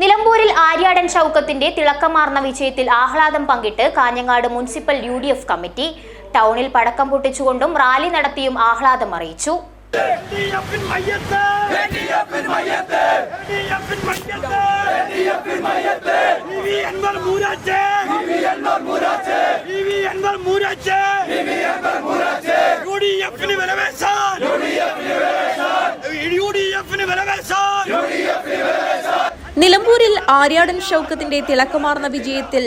നിലമ്പൂരിൽ ആര്യാടൻ ചൌക്കത്തിന്റെ തിളക്കമാർന്ന വിജയത്തിൽ ആഹ്ലാദം പങ്കിട്ട് Kanhangad municipal U D F committee. ടൗണിൽ പടക്കം പൊട്ടിച്ചുകൊണ്ടും റാലി നടത്തിയും ആഹ്ലാദം അറിയിച്ചു. യു ഡി എഫിന് വിലവേശാൻ. യുഡിഎഫിന് വിലവേശാൻ. യുഡിഎഫിന് വിലവേശാൻ. നിലമ്പൂരിൽ ആര്യാടൻ ഷൗക്കത്തിന്റെ തിളക്കമാർന്ന വിജയത്തിൽ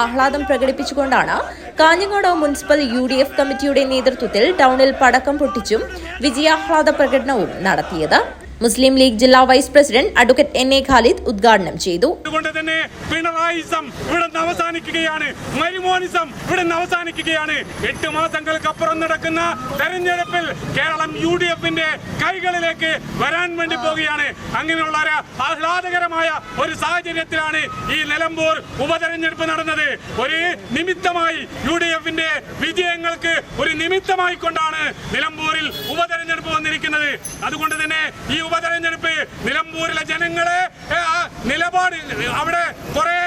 ആഹ്ലാദം പ്രകടിപ്പിച്ചുകൊണ്ടാണ് Kanhangad municipal U D F കമ്മിറ്റിയുടെ നേതൃത്വത്തിൽ ടൗണിൽ പടക്കം പൊട്ടിച്ചും വിജയാഹ്ലാദ പ്രകടനവും നടത്തിയത്. മുസ്ലിം ലീഗ് ജില്ലാ vice president advocate N A Khalid ഉദ്ഘാടനം ചെയ്തു. അതുകൊണ്ട് തന്നെ പിണറായിസം ഇവിടെ അവസാനിക്കുകയാണ്. മരുമോനിസം ഇവിടെ അവസാനിക്കുകയാണ്. എട്ട് മാസങ്ങൾക്കപ്പുറം നടക്കുന്ന തെരഞ്ഞെടുപ്പിൽ കേരളം യു ഡി എഫിന്റെ കൈകളിലേക്ക് വരാൻ വേണ്ടി പോവുകയാണ്. അങ്ങനെയുള്ള ഒരു ആഹ്ലാദകരമായ ഒരു സാഹചര്യത്തിലാണ് ഈ നിലമ്പൂർ ഉപതെരഞ്ഞെടുപ്പ് നടന്നത്. ഒരു നിമിത്തമായി യു ഡി എഫിന്റെ വിജയങ്ങൾക്ക് ഒരു നിമിത്തമായി കൊണ്ടാണ് നിലമ്പൂരിൽ ഉപതെരഞ്ഞെടുപ്പ് വന്നിരിക്കുന്നത്. അതുകൊണ്ട് തന്നെ ഈ ഉപതെരഞ്ഞെടുപ്പ് നിലമ്പൂരിലെ ജനങ്ങളെ നിലപാട് അവിടെ കുറെ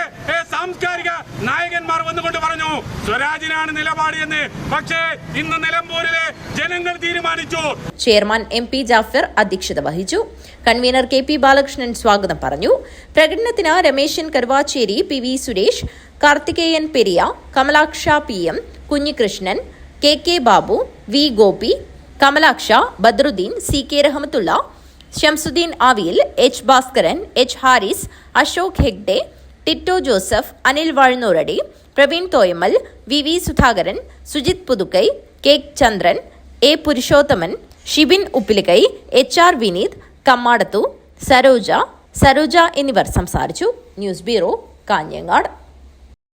സാംസ്കാരിക നായകന്മാർ വന്നുകൊണ്ട് പറഞ്ഞു സ്വരാജിനാണ് നിലപാട് എന്ന്. പക്ഷേ ഇന്ന് നിലമ്പൂരിലെ ജനങ്ങൾ തീരുമാനിച്ചു. ചെയർമാൻ എം പി ജാഫർ അധ്യക്ഷത വഹിച്ചു. കൺവീനർ കെ പി ബാലകൃഷ്ണൻ സ്വാഗതം പറഞ്ഞു. പ്രകടനത്തിന് Ramesan Karuvacheri P V Suresh Karthikeyan Periya Kamalaksha P M Kunhikrishnan K K Babu V Gopi Kamalaksha Badruddin C K Rahmathulla Shamsudheen ആവിയിൽ H Bhaskaran H Haris Ashok Hegde Tito Joseph Anil Vazhunnoradi Praveen Thoyammal V V Sudhakaran Sujith Puthukkai K Chandran A Purushothaman Shibin Uppilikkai H R Vineeth Kammadathu Saroja Saroja എന്നിവർ സംസാരിച്ചു. News bureau Kanhangad.